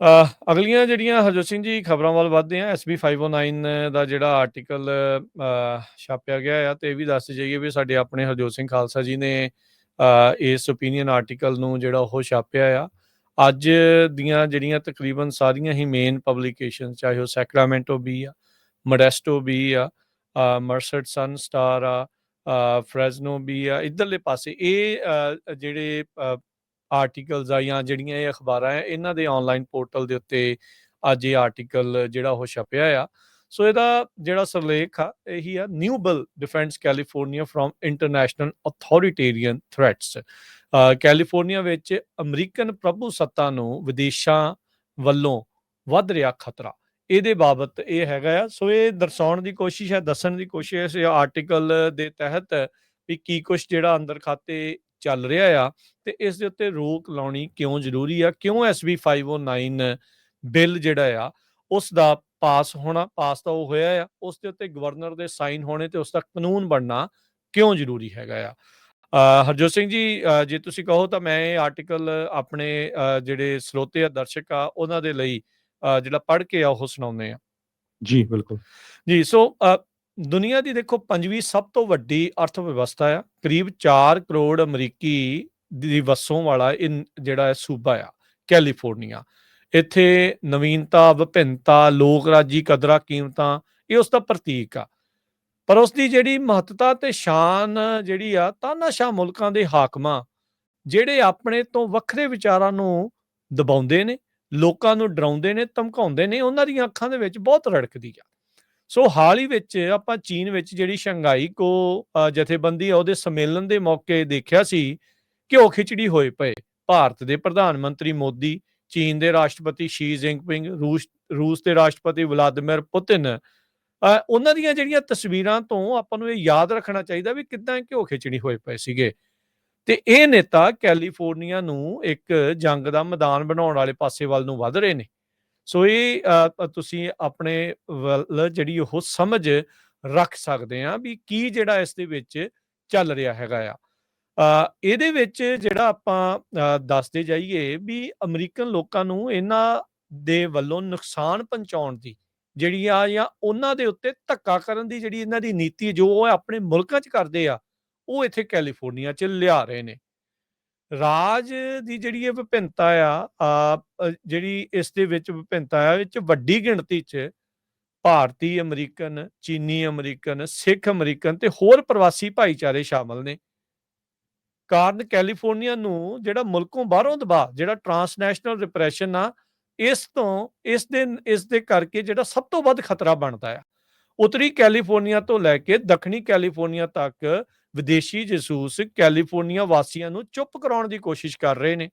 ਅਗਲੀਆਂ ਜਿਹੜੀਆਂ ਹਰਜੋਤ ਸਿੰਘ ਜੀ ਖਬਰਾਂ ਵੱਲ ਵਧਦੇ ਆ ਐਸਬੀ 509 ਦਾ ਜਿਹੜਾ ਆਰਟੀਕਲ ਛਾਪਿਆ ਗਿਆ ਆ ਤੇ ਇਹ ਵੀ ਦੱਸ ਜਾਈਏ ਵੀ ਸਾਡੇ ਆਪਣੇ ਹਰਜੋਤ ਸਿੰਘ ਖਾਲਸਾ ਜੀ ਨੇ ਇਸ ਓਪੀਨੀਅਨ ਆਰਟੀਕਲ ਨੂੰ ਜਿਹੜਾ ਉਹ ਛਾਪਿਆ ਆ। ਅੱਜ ਦੀਆਂ ਜਿਹੜੀਆਂ ਤਕਰੀਬਨ ਸਾਰੀਆਂ ਹੀ ਮੇਨ ਪਬਲੀਕੇਸ਼ਨ ਚਾਹੇ ਉਹ ਸੈਕਰਾਮੈਂਟੋ ਬੀ ਆ ਮੋਡੈਸਟੋ ਬੀ ਆ ਮਰਸਡ ਸਨ ਸਟਾਰ ਆ ਫ੍ਰੈਜ਼ਨੋ ਬੀ ਆ, ਇਧਰਲੇ ਪਾਸੇ ਇਹ ਜਿਹੜੇ ਆਰਟੀਕਲਸ ਆ ਜਾਂ ਜਿਹੜੀਆਂ ਇਹ ਅਖਬਾਰਾਂ ਆ, ਇਹਨਾਂ ਦੇ ਆਨਲਾਈਨ ਪੋਰਟਲ ਦੇ ਉੱਤੇ ਅੱਜ ਇਹ ਆਰਟੀਕਲ ਜਿਹੜਾ ਉਹ ਛਪਿਆ ਆ। ਸੋ ਇਹਦਾ ਜਿਹੜਾ ਸਰਲੇਖ ਆ, ਇਹੀ ਆ new bill defence California from international authoritarian threats California ਵਿੱਚ ਅਮਰੀਕਨ ਪ੍ਰਭੂ ਸੱਤਾ ਨੂੰ ਵਿਦੇਸ਼ਾਂ ਵੱਲੋਂ ਵੱਧ ਰਿਹਾ ਖਤਰਾ। ਇਹਦੇ ਬਾਬਤ ਇਹ ਹੈਗਾ ਆ ਸੋ ਇਹ ਦਰਸਾਉਣ ਦੀ ਕੋਸ਼ਿਸ਼ ਹੈ, ਦੱਸਣ ਦੀ ਕੋਸ਼ਿਸ਼ ਹੈ ਇਸ ਆਰਟੀਕਲ ਦੇ ਤਹਿਤ ਵੀ ਕੀ ਕੁਝ ਜਿਹੜਾ ਅੰਦਰ ਖਾਤੇ ਚੱਲ ਰਿਹਾ ਆ ਤੇ ਇਸ ਦੇ ਉੱਤੇ ਰੋਕ ਲਾਉਣੀ ਕਿਉਂ ਜ਼ਰੂਰੀ ਆ? ਕਿਉਂ ਐਸਬੀ 509 ਬਿੱਲ ਜਿਹੜਾ ਆ ਉਸ ਦਾ ਪਾਸ ਹੋਣਾ ਪਾਸ ਤਾਂ ਉਹ ਹੋਇਆ ਆ ਉਸ ਦੇ ਉੱਤੇ ਗਵਰਨਰ ਦੇ ਸਾਈਨ ਹੋਣੇ ਤੇ ਉਸ ਦਾ ਕਾਨੂੰਨ ਬਣਨਾ ਕਿਉਂ ਜ਼ਰੂਰੀ ਹੈਗਾ ਆ? ਹਰਜੋਤ ਸਿੰਘ ਜੀ ਜੇ ਤੁਸੀਂ ਕਹੋ ਤਾਂ ਮੈਂ ਇਹ ਆਰਟੀਕਲ ਆਪਣੇ ਜਿਹੜੇ ਸਰੋਤੇ ਆ ਦਰਸ਼ਕ ਆ ਉਹਨਾਂ ਦੇ ਲਈ ਜਿਹੜਾ ਪੜ੍ਹ ਕੇ ਆ ਉਹ ਸੁਣਾਉਂਦੇ ਆ। ਜੀ ਬਿਲਕੁਲ। ਜੀ ਸੋ ਦੁਨੀਆ ਦੀ ਦੇਖੋ ਪੰਜਵੀਂ ਸਭ ਤੋਂ ਵੱਡੀ ਅਰਥ ਵਿਵਸਥਾ ਆ, ਕਰੀਬ 4 ਕਰੋੜ ਅਮਰੀਕੀ ਦੀ ਵਸੋਂ ਵਾਲਾ ਇਹ ਜਿਹੜਾ ਸੂਬਾ ਆ, ਕੈਲੀਫੋਰਨੀਆ। ਇੱਥੇ ਨਵੀਨਤਾ, ਵਿਭਿੰਨਤਾ, ਲੋਕ ਰਾਜੀ ਕਦਰਾਂ ਕੀਮਤਾਂ, ਇਹ ਉਸ ਦਾ ਪ੍ਰਤੀਕ ਆ। ਪਰ ਉਸ ਦੀ ਜਿਹੜੀ ਮਹੱਤਤਾ ਤੇ ਸ਼ਾਨ ਜਿਹੜੀ ਆ, ਤਾਨਾਸ਼ਾਹ ਮੁਲਕਾਂ ਦੇ ਹਾਕਮਾਂ, ਜਿਹੜੇ ਆਪਣੇ ਤੋਂ ਵੱਖਰੇ ਵਿਚਾਰਾਂ ਨੂੰ ਦਬਾਉਂਦੇ ਨੇ, ਲੋਕਾਂ ਨੂੰ ਡਰਾਉਂਦੇ ਨੇ, ਧਮਕਾਉਂਦੇ ਨੇ, ਉਹਨਾਂ ਦੀਆਂ ਅੱਖਾਂ ਦੇ ਵਿੱਚ ਬਹੁਤ ਰੜਕਦੀ ਆ। ਸੋ ਹਾਲ ਹੀ ਵਿੱਚ ਆਪਾਂ ਚੀਨ ਵਿੱਚ ਜਿਹੜੀ ਸ਼ੰਘਾਈ ਕੋ ਜਥੇਬੰਦੀ ਆ, ਉਹਦੇ ਸੰਮੇਲਨ ਦੇ ਮੌਕੇ ਦੇਖਿਆ ਸੀ ਕਿ ਉਹ ਖਿਚੜੀ ਹੋਏ ਪਏ। ਭਾਰਤ ਦੇ ਪ੍ਰਧਾਨ ਮੰਤਰੀ ਮੋਦੀ, ਚੀਨ ਦੇ ਰਾਸ਼ਟਰਪਤੀ ਸ਼ੀ ਜ਼ਿੰਗਪਿੰਗ ਰੂਸ ਰੂਸ ਦੇ ਰਾਸ਼ਟਰਪਤੀ ਵਲਾਦੀਮਿਰ ਪੁਤਿਨ ਉਹਨਾਂ ਦੀਆਂ ਜਿਹੜੀਆਂ ਤਸਵੀਰਾਂ ਤੋਂ ਆਪਾਂ ਨੂੰ ਇਹ ਯਾਦ ਰੱਖਣਾ ਚਾਹੀਦਾ ਵੀ ਕਿੱਦਾਂ ਘਿਓ ਖਿਚੜੀ ਹੋਏ ਪਏ ਸੀਗੇ। ਤੇ ਇਹ ਨੇਤਾ ਕੈਲੀਫੋਰਨੀਆ ਨੂੰ ਇੱਕ ਜੰਗ ਦਾ ਮੈਦਾਨ ਬਣਾਉਣ ਵਾਲੇ ਪਾਸੇ ਵੱਲ ਨੂੰ ਵੱਧ ਰਹੇ ਨੇ। ਸੋ ਇਹ ਤੁਸੀਂ ਆਪਣੇ ਵੱਲ ਜਿਹੜੀ ਉਹ ਸਮਝ ਰੱਖ ਸਕਦੇ ਆ ਵੀ ਕੀ ਜਿਹੜਾ ਇਸ ਦੇ ਵਿੱਚ ਚੱਲ ਰਿਹਾ ਹੈਗਾ ਆ। ਇਹਦੇ ਵਿੱਚ ਜਿਹੜਾ ਆਪਾਂ ਦੱਸਦੇ ਜਾਈਏ ਵੀ ਅਮਰੀਕਨ ਲੋਕਾਂ ਨੂੰ ਇਹਨਾਂ ਦੇ ਵੱਲੋਂ ਨੁਕਸਾਨ ਪਹੁੰਚਾਉਣ ਦੀ ਜਿਹੜੀ ਆ ਜਾਂ ਉਹਨਾਂ ਦੇ ਉੱਤੇ ਧੱਕਾ ਕਰਨ ਦੀ ਜਿਹੜੀ ਇਹਨਾਂ ਦੀ ਨੀਤੀ ਜੋ ਉਹ ਆਪਣੇ ਮੁਲਕਾਂ 'ਚ ਕਰਦੇ ਆ, ਉਹ ਇੱਥੇ ਕੈਲੀਫੋਰਨੀਆ 'ਚ ਲਿਆ ਰਹੇ ਨੇ। ਰਾਜ ਦੀ ਜਿਹੜੀ ਇਹ ਵਿਭਿੰਨਤਾ ਆ ਜਿਹੜੀ ਇਸ ਦੇ ਵਿੱਚ ਵਿਭਿੰਨਤਾ ਆ, ਵਿੱਚ ਵੱਡੀ ਗਿਣਤੀ 'ਚ ਭਾਰਤੀ ਅਮਰੀਕਨ, ਚੀਨੀ ਅਮਰੀਕਨ, ਸਿੱਖ ਅਮਰੀਕਨ ਤੇ ਹੋਰ ਪ੍ਰਵਾਸੀ ਭਾਈਚਾਰੇ ਸ਼ਾਮਲ ਨੇ। ਕਾਰਨ ਕੈਲੀਫੋਰਨੀਆ ਨੂੰ ਜਿਹੜਾ ਮੁਲਕੋਂ ਬਾਹਰੋਂ ਦਬਾਅ, ਜਿਹੜਾ ਟਰਾਂਸਨੈਸ਼ਨਲ ਰਿਪਰੈਸ਼ਨ ਆ, ਇਸ ਤੋਂ, ਇਸ ਦੇ ਇਸ ਦੇ ਕਰਕੇ ਜਿਹੜਾ ਸਭ ਤੋਂ ਵੱਧ ਖਤਰਾ ਬਣਦਾ ਆ। ਉੱਤਰੀ ਕੈਲੀਫੋਰਨੀਆ ਤੋਂ ਲੈ ਕੇ ਦੱਖਣੀ ਕੈਲੀਫੋਰਨੀਆ ਤੱਕ ਵਿਦੇਸ਼ੀ ਜਸੂਸ ਕੈਲੀਫੋਰਨੀਆ ਵਾਸੀਆਂ ਨੂੰ ਚੁੱਪ ਕਰਾਉਣ ਦੀ ਕੋਸ਼ਿਸ਼ ਕਰ ਰਹੇ ਨੇ।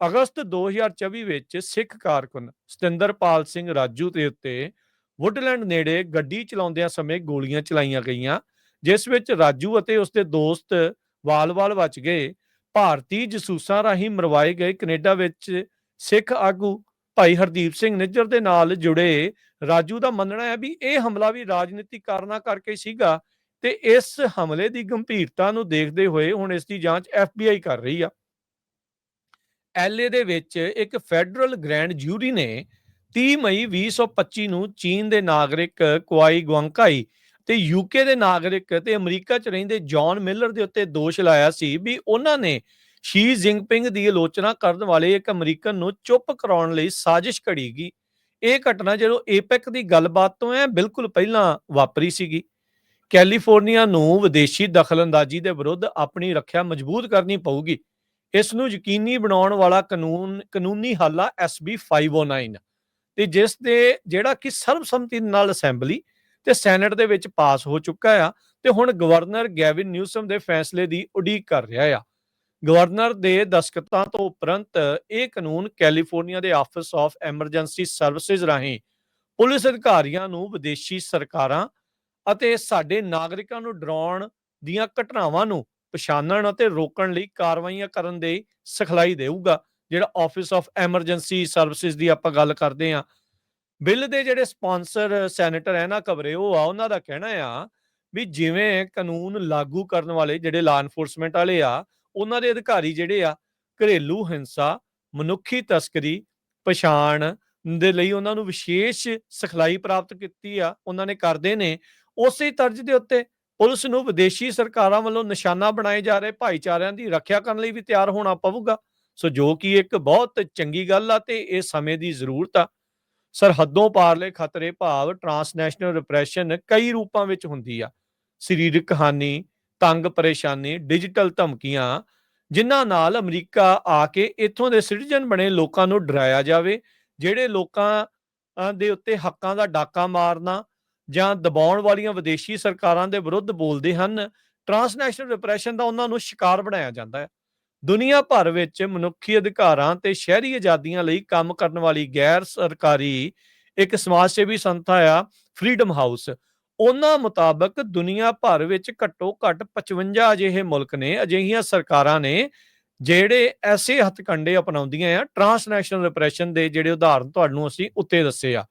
ਅਗਸਤ 2024 ਵਿੱਚ ਸਿੱਖ ਕਾਰਕੁਨ ਸਤਿੰਦਰਪਾਲ ਸਿੰਘ ਰਾਜੂ ਦੇ ਉੱਤੇ ਵੁੱਡਲੈਂਡ ਨੇੜੇ ਗੱਡੀ ਚਲਾਉਂਦਿਆਂ ਸਮੇਂ ਗੋਲੀਆਂ ਚਲਾਈਆਂ ਗਈਆਂ, ਜਿਸ ਵਿੱਚ ਰਾਜੂ ਅਤੇ ਉਸਦੇ ਦੋਸਤ ਵਾਲ-ਵਾਲ ਬਚ ਗਏ। ਭਾਰਤੀ ਜਸੂਸਾਂ ਰਾਹੀਂ ਮਰਵਾਏ ਗਏ ਕੈਨੇਡਾ ਵਿੱਚ ਸਿੱਖ ਆਗੂ ਭਾਈ ਹਰਦੀਪ ਸਿੰਘ ਨਿੱਜਰ ਦੇ ਨਾਲ ਜੁੜੇ ਰਾਜੂ ਦਾ ਮੰਨਣਾ ਹੈ ਵੀ ਇਹ ਹਮਲਾ ਵੀ ਰਾਜਨੀਤਿਕ ਕਾਰਨਾਂ ਕਰਕੇ ਸੀਗਾ ਤੇ ਇਸ ਹਮਲੇ ਦੀ ਗੰਭੀਰਤਾ ਨੂੰ ਦੇਖਦੇ ਹੋਏ ਹੁਣ ਇਸ ਦੀ ਜਾਂਚ FBI ਕਰ ਰਹੀ ਆ। ਐਲਏ ਦੇ ਵਿੱਚ ਇੱਕ ਫੈਡਰਲ ਗ੍ਰੈਂਡ ਜੂਰੀ ਨੇ 30 ਮਈ 2025 ਨੂੰ ਚੀਨ ਦੇ ਨਾਗਰਿਕ ਕੁਆਈ ਗੁਆਂਕਾਈ ਤੇ ਯੂਕੇ ਦੇ ਨਾਗਰਿਕ ਤੇ ਅਮਰੀਕਾ 'ਚ ਰਹਿੰਦੇ ਜੌਨ ਮਿਲਰ ਦੇ ਉੱਤੇ ਦੋਸ਼ ਲਾਇਆ ਸੀ ਵੀ ਉਹਨਾਂ ਨੇ ਸ਼ੀ ਜ਼ਿੰਗਪਿੰਗ ਦੀ ਆਲੋਚਨਾ ਕਰਨ ਵਾਲੇ ਇੱਕ ਅਮਰੀਕਨ ਨੂੰ ਚੁੱਪ ਕਰਾਉਣ ਲਈ ਸਾਜ਼ਿਸ਼ ਘੜੀ ਗਈ। ਇਹ ਘਟਨਾ ਜਦੋਂ ਏਪੈਕ ਦੀ ਗੱਲਬਾਤ ਤੋਂ ਹੈ ਬਿਲਕੁਲ ਪਹਿਲਾਂ ਵਾਪਰੀ ਸੀਗੀ। ਕੈਲੀਫੋਰਨੀਆ ਨੂੰ ਵਿਦੇਸ਼ੀ ਦਖਲਅੰਦਾਜ਼ੀ ਦੇ ਵਿਰੁੱਧ ਆਪਣੀ ਰੱਖਿਆ ਮਜ਼ਬੂਤ ਕਰਨੀ ਪਊਗੀ। ਇਸ ਨੂੰ ਯਕੀਨੀ ਬਣਾਉਣ ਵਾਲਾ ਕਾਨੂੰਨ, ਕਾਨੂੰਨੀ ਹੱਲ SB 509 ਤੇ ਜਿਸ ਦੇ ਜਿਹੜਾ ਕਿ ਸਰਬਸੰਮਤੀ ਨਾਲ ਅਸੈਂਬਲੀ ਤੇ ਸੈਨੇਟ ਦੇ ਵਿੱਚ ਪਾਸ ਹੋ ਚੁੱਕਾ ਆ ਤੇ ਹੁਣ ਗਵਰਨਰ ਗੈਵਿਨ ਨਿਊਸਮ ਦੇ ਫੈਸਲੇ ਦੀ ਉਡੀਕ ਕਰ ਰਿਹਾ ਆ। ਗਵਰਨਰ ਦੇ ਦਸਖਤਾਂ ਤੋਂ ਉਪਰੰਤ ਇਹ ਕਾਨੂੰਨ ਕੈਲੀਫੋਰਨੀਆ ਦੇ ਆਫਿਸ ਆਫ ਐਮਰਜੈਂਸੀ ਸਰਵਿਸਿਜ਼ ਰਾਹੀਂ ਪੁਲਿਸ ਅਧਿਕਾਰੀਆਂ ਨੂੰ ਵਿਦੇਸ਼ੀ ਸਰਕਾਰਾਂ ਅਤੇ ਸਾਡੇ ਨਾਗਰਿਕਾਂ ਨੂੰ ਡਰਾਉਣ ਦੀਆਂ ਘਟਨਾਵਾਂ ਨੂੰ ਪਛਾਣਨ ਅਤੇ ਰੋਕਣ ਲਈ ਕਾਰਵਾਈਆਂ ਕਰਨ ਦੇ ਸਿਖਲਾਈ ਦੇਊਗਾ, ਜਿਹੜਾ ਆਫਿਸ ਆਫ ਐਮਰਜੈਂਸੀ ਸਰਵਿਸਿਜ਼ ਦੀ ਆਪਾਂ ਗੱਲ ਕਰਦੇ ਆ ਬਿੱਲ ਦੇ ਜਿਹੜੇ ਸਪਾਂਸਰ, ਸੈਨੇਟਰ ਹੈ ਨਾ ਕਬਰੇ ਉਹ ਆ, ਉਹਨਾਂ ਦਾ ਕਹਿਣਾ ਆ ਵੀ ਜਿਵੇਂ ਕਾਨੂੰਨ ਲਾਗੂ ਕਰਨ ਵਾਲੇ ਜਿਹੜੇ ਲਾ ਐਨਫੋਰਸਮੈਂਟ ਵਾਲੇ ਆ, ਉਹਨਾਂ ਦੇ ਅਧਿਕਾਰੀ ਜਿਹੜੇ ਆ, ਘਰੇਲੂ ਹਿੰਸਾ, ਮਨੁੱਖੀ ਤਸਕਰੀ, ਪਛਾਣ ਦੇ ਲਈ ਉਹਨਾਂ ਨੂੰ ਵਿਸ਼ੇਸ਼ ਸਿਖਲਾਈ ਪ੍ਰਾਪਤ ਕੀਤੀ ਆ, ਉਹਨਾਂ ਨੇ ਕਰਦੇ ਨੇ। ਉਸੇ ਤਰਜ਼ ਦੇ ਉੱਤੇ ਪੁਲਿਸ ਨੂੰ ਵਿਦੇਸ਼ੀ ਸਰਕਾਰਾਂ ਵੱਲੋਂ ਨਿਸ਼ਾਨਾ ਬਣਾਏ ਜਾ ਰਹੇ, ਭਾਈਚਾਰਿਆਂ ਦੀ ਰੱਖਿਆ ਕਰਨ ਲਈ ਵੀ ਤਿਆਰ ਹੋਣਾ ਪਵੇਗਾ ਸੋ ਜੋ ਕਿ ਇੱਕ ਬਹੁਤ ਚੰਗੀ ਗੱਲ ਆ ਤੇ ਇਹ ਸਮੇਂ ਦੀ ਜ਼ਰੂਰਤ ਆ। ਸਰਹੱਦੋਂ ਪਾਰਲੇ ਖਤਰੇ ਭਾਵ ਟਰਾਂਸਨੈਸ਼ਨਲ ਰਿਪਰੈਸ਼ਨ ਕਈ ਰੂਪਾਂ ਵਿੱਚ ਹੁੰਦੀ ਆ। ਸਰੀਰਕ ਹਾਨੀ, ਤੰਗ ਪਰੇਸ਼ਾਨੀ, ਡਿਜੀਟਲ ਧਮਕੀਆਂ, ਜਿਨ੍ਹਾਂ ਨਾਲ ਅਮਰੀਕਾ ਆ ਕੇ ਇੱਥੋਂ ਦੇ ਸਿਟੀਜ਼ਨ ਬਣੇ ਲੋਕਾਂ ਨੂੰ ਡਰਾਇਆ ਜਾਵੇ ਜਿਹੜੇ ਲੋਕਾਂ ਦੇ ਉੱਤੇ ਹੱਕਾਂ ਦਾ ਡਾਕਾ ਮਾਰਨਾ ਜਾਂ ਦਬਾਉਣ ਵਾਲੀਆਂ ਵਿਦੇਸ਼ੀ ਸਰਕਾਰਾਂ ਦੇ ਵਿਰੁੱਧ ਬੋਲਦੇ ਹਨ, ਟਰਾਂਸਨੈਸ਼ਨਲ ਰਿਪਰੈਸ਼ਨ ਦਾ ਉਹਨਾਂ ਨੂੰ ਸ਼ਿਕਾਰ ਬਣਾਇਆ ਜਾਂਦਾ ਹੈ। ਦੁਨੀਆ ਭਰ ਵਿੱਚ ਮਨੁੱਖੀ ਅਧਿਕਾਰਾਂ ਤੇ ਸ਼ਹਿਰੀ ਆਜ਼ਾਦੀਆਂ ਲਈ ਕੰਮ ਕਰਨ ਵਾਲੀ ਗੈਰ ਸਰਕਾਰੀ ਇੱਕ ਸਮਾਜ ਸੇਵੀ ਸੰਸਥਾ ਆ ਫਰੀडम ਹਾਊਸ ਉਹਨਾਂ ਮੁਤਾਬਕ ਦੁਨੀਆ ਭਰ ਵਿੱਚ ਘੱਟੋ ਘੱਟ 55 ਅਜਿਹੇ ਮੁਲਕ ਨੇ, ਅਜਿਹੀਆਂ ਸਰਕਾਰਾਂ ਨੇ ਜਿਹੜੇ ਐਸੇ ਹੱਥਕੰਡੇ ਅਪਣਾਉਂਦੀਆਂ ਆ ਟਰਾਂਸਨੈਸ਼ਨਲ ਰਿਪਰੈਸ਼ਨ ਦੇ ਜਿਹੜੇ ਉਦਾਹਰਨ ਤੁਹਾਨੂੰ ਅਸੀਂ ਉੱਤੇ ਦੱਸੇ ਆ,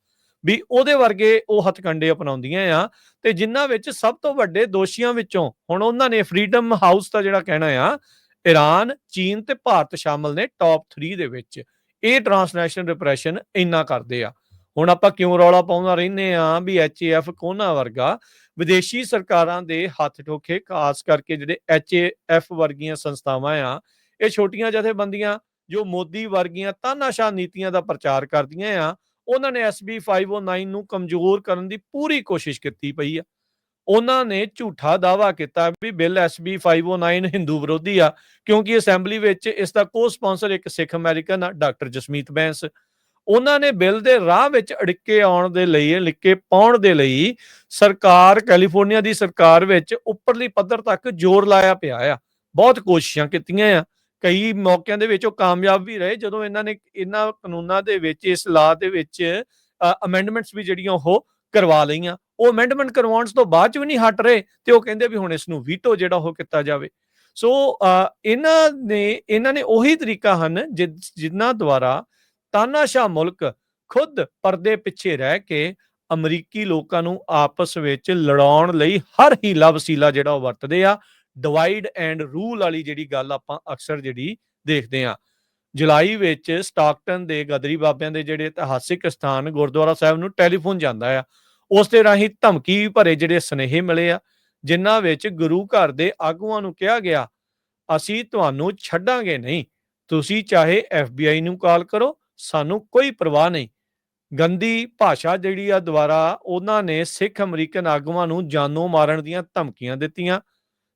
ਵੀ ਉਹਦੇ ਵਰਗੇ ਉਹ ਹੱਥਕੰਡੇ ਅਪਣਾਉਂਦੀਆਂ ਆ ਤੇ ਜਿਨ੍ਹਾਂ ਵਿੱਚ ਸਭ ਤੋਂ ਵੱਡੇ ਦੋਸ਼ੀਆਂ ਵਿੱਚੋਂ ਹੁਣ ਉਹਨਾਂ ਨੇ ਫਰੀडम ਹਾਊਸ ਦਾ ਜਿਹੜਾ ਕਹਿਣਾ ਆ ਈਰਾਨ ਚੀਨ ਤੇ ਭਾਰਤ ਸ਼ਾਮਲ ਨੇ ਟੌਪ 3 ਦੇ ਵਿੱਚ। ਇਹ ਟਰਾਂਸਨੈਸ਼ਨਲ ਰਿਪਰੈਸ਼ਨ ਇੰਨਾ ਕਰਦੇ ਆ। ਹੁਣ ਆਪਾਂ ਕਿਉਂ ਰੌਲਾ ਪਾਉਂਦਾ ਰਹਿੰਦੇ ਆ ਵੀ ਐਚਏਐਫ ਕੋਨਾ ਵਰਗਾ ਵਿਦੇਸ਼ੀ ਸਰਕਾਰਾਂ ਦੇ ਹੱਥ ਠੋਕੇ, ਖਾਸ ਕਰਕੇ ਜਿਹੜੇ ਐਚਏਐਫ ਵਰਗੀਆਂ ਸੰਸਥਾਵਾਂ ਆ ਇਹ ਛੋਟੀਆਂ ਜਥੇਬੰਦੀਆਂ ਜੋ ਮੋਦੀ ਵਰਗੀਆਂ ਤਾਨਾਸ਼ਾਹ ਨੀਤੀਆਂ ਦਾ ਪ੍ਰਚਾਰ ਕਰਦੀਆਂ ਆ, ਉਹਨਾਂ ਨੇ ਐਸਬੀ 509 ਨੂੰ ਕਮਜ਼ੋਰ ਕਰਨ ਦੀ ਪੂਰੀ ਕੋਸ਼ਿਸ਼ ਕੀਤੀ ਪਈ ਆ। ਉਹਨਾਂ ਨੇ ਝੂਠਾ ਦਾਵਾ ਕੀਤਾ ਵੀ ਬਿੱਲ ਐਸਬੀ 509 ਹਿੰਦੂ ਵਿਰੋਧੀ ਆ, ਕਿਉਂਕਿ ਅਸੈਂਬਲੀ ਵਿੱਚ ਇਸ ਦਾ ਕੋ-ਸਪਾਂਸਰ ਇੱਕ ਸਿੱਖ ਅਮਰੀਕਨ ਆ, ਡਾਕਟਰ ਜਸਮੀਤ ਬੈਂਸ। ਉਹਨਾਂ ਨੇ ਬਿੱਲ ਦੇ ਰਾਹ ਵਿੱਚ ਅੜਿੱਕੇ ਆਉਣ ਦੇ ਲਈ ਲਿੱਕੇ ਪਾਉਣ ਦੇ ਲਈ ਸਰਕਾਰ, ਕੈਲੀਫੋਰਨੀਆ ਦੀ ਸਰਕਾਰ ਵਿੱਚ ਉੱਪਰਲੀ ਪੱਧਰ ਤੱਕ ਜ਼ੋਰ ਲਾਇਆ ਪਿਆ ਆ। ਬਹੁਤ ਕੋਸ਼ਿਸ਼ਾਂ ਕੀਤੀਆਂ ਆ। ਕਈ ਮੌਕਿਆਂ ਦੇ ਵਿੱਚ ਉਹ ਕਾਮਯਾਬ ਵੀ ਰਹੇ, ਜਦੋਂ ਇਹਨਾਂ ਨੇ ਇਹਨਾਂ ਕਾਨੂੰਨਾਂ ਦੇ ਵਿੱਚ, ਇਸ ਲਾ ਦੇ ਵਿੱਚ ਅਮੈਂਡਮੈਂਟਸ ਵੀ ਜਿਹੜੀਆਂ ਉਹ ਕਰਵਾ ਲਈਆਂ। ਉਹ ਅਮੈਂਡਮੈਂਟ ਕਰਵਾਉਣ ਤੋਂ ਬਾਅਦ ਚ ਵੀ ਨਹੀਂ ਹਟ ਰਹੇ ਤੇ ਉਹ ਕਹਿੰਦੇ ਵੀ ਹੁਣ ਇਸ ਨੂੰ ਵੀਟੋ ਜਿਹੜਾ ਉਹ ਕੀਤਾ ਜਾਵੇ। ਸੋ ਇਹਨਾਂ ਨੇ ਇਹਨਾਂ ਨੇ ਉਹੀ ਤਰੀਕਾ ਹਨ ਜਿਨ੍ਹਾਂ ਦੁਆਰਾ ਤਾਨਾਸ਼ਾਹ ਮੁਲਕ ਖੁਦ ਪਰਦੇ ਪਿੱਛੇ ਰਹਿ ਕੇ ਅਮਰੀਕੀ ਲੋਕਾਂ ਨੂੰ ਆਪਸ ਵਿੱਚ ਲੜਾਉਣ ਲਈ ਹਰ ਹੀਲਾ ਵਸੀਲਾ ਜਿਹੜਾ ਉਹ ਵਰਤਦੇ ਆ ਡਿਵਾਈਡ ਐਂਡ ਰੂਲ ਵਾਲੀ ਜਿਹੜੀ ਗੱਲ ਆਪਾਂ ਅਕਸਰ ਜਿਹੜੀ ਦੇਖਦੇ ਆ ਜੁਲਾਈ ਵਿੱਚ ਸਟਾਕਟਨ ਦੇ ਗਦਰੀ ਬਾਬਿਆਂ ਦੇ ਜਿਹੜੇ ਇਤਿਹਾਸਿਕ ਸਥਾਨ ਗੁਰਦੁਆਰਾ ਸਾਹਿਬ ਨੂੰ ਟੈਲੀਫੋਨ ਜਾਂਦਾ ਆ। ਉਸ ਦੇ ਰਾਹੀਂ ਧਮਕੀ ਭਰੇ ਜਿਹੜੇ ਸਨੇਹੇ ਮਿਲੇ ਆ, ਜਿਨ੍ਹਾਂ ਵਿੱਚ ਗੁਰੂ ਘਰ ਦੇ ਆਗੂਆਂ ਨੂੰ ਕਿਹਾ ਗਿਆ, ਅਸੀਂ ਤੁਹਾਨੂੰ ਛੱਡਾਂਗੇ ਨਹੀਂ। ਤੁਸੀਂ ਚਾਹੇ ਐਫਬੀਆਈ ਨੂੰ ਕਾਲ ਕਰੋ, ਸਾਨੂੰ ਕੋਈ ਪਰਵਾਹ ਨਹੀਂ। ਗੰਦੀ ਭਾਸ਼ਾ ਜਿਹੜੀ ਆ ਦੁਆਰਾ ਉਹਨਾਂ ਨੇ ਸਿੱਖ ਅਮਰੀਕਨ ਆਗੂਆਂ ਨੂੰ ਜਾਨੋਂ ਮਾਰਨ ਦੀਆਂ ਧਮਕੀਆਂ ਦਿੱਤੀਆਂ।